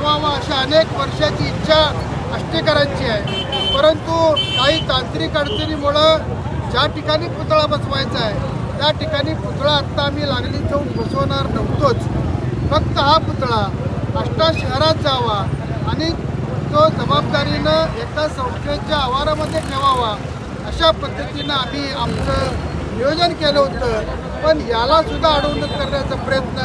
व्हावा अशा अनेक वर्षाची इच्छा आष्टेकरांची आहे. परंतु काही तांत्रिक अडचणीमुळं ज्या ठिकाणी पुतळा बसवायचा आहे त्या ठिकाणी पुतळा आत्ता आम्ही लागली जाऊन बसवणार नव्हतोच. फक्त हा पुतळा आष्टा शहरात जावा आणि तो जबाबदारीनं एका संस्थेच्या आवारामध्ये ठेवावा अशा पद्धतीनं आम्ही आमचं नियोजन केलं होतं. पण याला सुद्धा अडवणूक करण्याचा प्रयत्न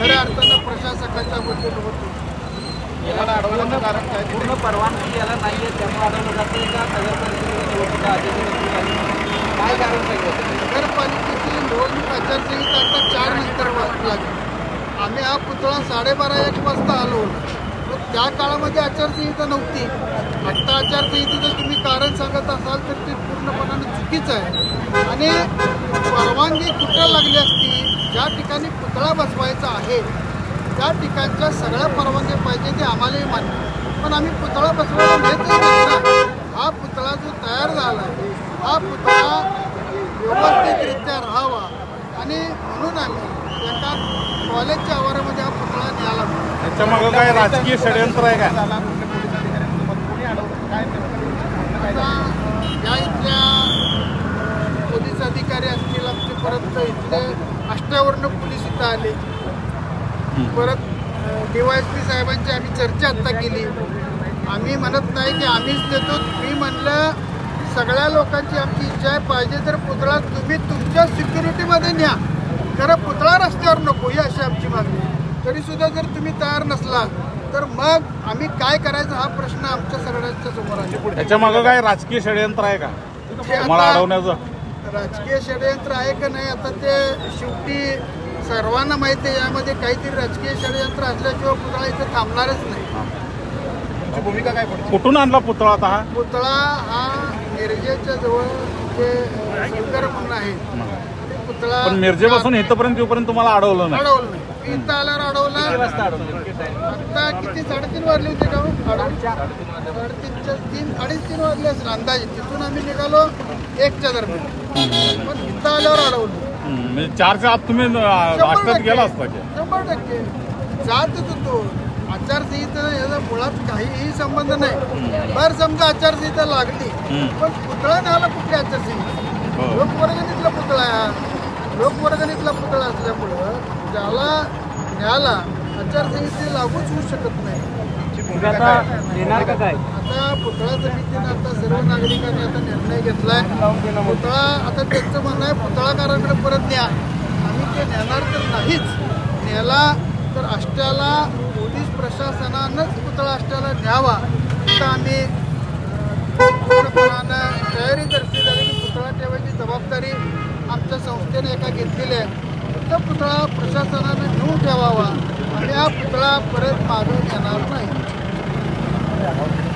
खऱ्या अर्थानं प्रशासकाच्या वतीनं होतो याला अडवण्याचं कारण काय पूर्ण परवानगी याला नाही आहे त्यामुळे अडवलं जाते का? नगर परिषदेची निवडणुका आधीची नक्की झाली काय कारण सांगितलं नगरपालिकेची निवडणूक आचारसंहिता आता चार नंतर लागली. आम्ही हा पुतळा साडेबारा एक वाजता आलो. मग त्या काळामध्ये आचारसंहिता नव्हती. आत्ता आचारसंहितेचं तुम्ही कारण सांगत असाल तर ते पूर्णपणाने चुकीचं आहे. आणि परवानगी कुठं लागली असती? ज्या ठिकाणी पुतळा बसवायचा आहे त्या ठिकाणच्या सगळ्या परवानग्या पाहिजे ते आम्हालाही मान्य पण आम्ही पुतळा बसवायला नेतच नाही ना. हा पुतळा जो तयार झाला हा पुतळा व्यवस्थितरित्या राहावा. आणि म्हणून आम्ही एका कॉलेजच्या आवारामध्ये हा पुतळा न्यायला त्याच्या मागं काय राजकीय षडयंत्र आहे का? या इथल्या पोलीस अधिकारी असतील आमचे परत इथले अष्टावर्ण पोलीस इथं आले. परत डीवायएसपी साहेबांची आम्ही चर्चा आत्ता केली. आम्ही म्हणत नाही की आम्हीच देतो. मी म्हणलं सगळ्या लोकांची आमची इच्छा आहे पाहिजे तर पुतळा तुम्ही तुमच्या सिक्युरिटीमध्ये न्या. खरं पुतळा रस्त्यावर नको ही अशी आमची मागणी आहे. तरी सुद्धा जर तुम्ही तयार नसला तर मग आम्ही काय करायचं हा प्रश्न आमच्या सगळ्यांच्या समोर आहे. त्याच्या मागं काय राजकीय षडयंत्र आहे का? अडवण्याचं. राजकीय षडयंत्र आहे का नाही आता ते शेवटी सर्वांना माहिती आहे यामध्ये काहीतरी राजकीय षडयंत्र असल्याशिवाय पुतळा इथे थांबणारच नाही. भूमिका काय कुठून आणला पुतळा आता हा? पुतळा हा मिरजेच्या जवळ जे शंकर म्हणून आहे. ते पुतळा पण मिरजेपासून इथपर्यंत येऊपर्यंत तुम्हाला अडवलं नाही. अडवलं नाही. इथं आल्यावर अडवलं. आता किती? साडेतीन वाजले होते का हो? साडेतीनच्या तीन अडीच तीन वाजले असेल अंदाजे. तिथून आम्ही निघालो एकच्या दरम्यान. पण इथं आल्यावर अडवलं. म्हणजे चारच्या आत तुम्ही राष्ट्रात. गेला असता की? शंभर टक्के. जातच होतो आचारसंहिता याचा मुळात काहीही संबंध नाही. बर समजा आचारसंहिता लागली. पण पुतळा न्यायला कुठली आचारसंहिता? हो. लोकवर्गणीतला पुतळा आहे लोकवर्गणीतला पुतळा असल्यामुळं ज्याला न्यायला आचारसंहिता लागूच होऊ शकत नाही. तुम्ही आता देणार का काय? आता पुतळा समितीने आता सर्व नागरिकांनी आता निर्णय घेतलाय. पुतळा आता त्यांचं म्हणणं आहे पुतळाकारांकडे परत न्या. आम्ही ते नेणार तर नाहीच. न्यायला तर आष्ट्याला पोलीस प्रशासनानंच पुतळा आष्ट्याला न्यावा. तर आम्ही पूर्णपणानं तयारी दर्शवली आहे की पुतळा ठेवायची जबाबदारी आमच्या संस्थेने एका घेतलेली आहे. तो पुतळा प्रशासनानं घेऊन ठेवावा. आणि हा पुतळा परत मागवण्याची out.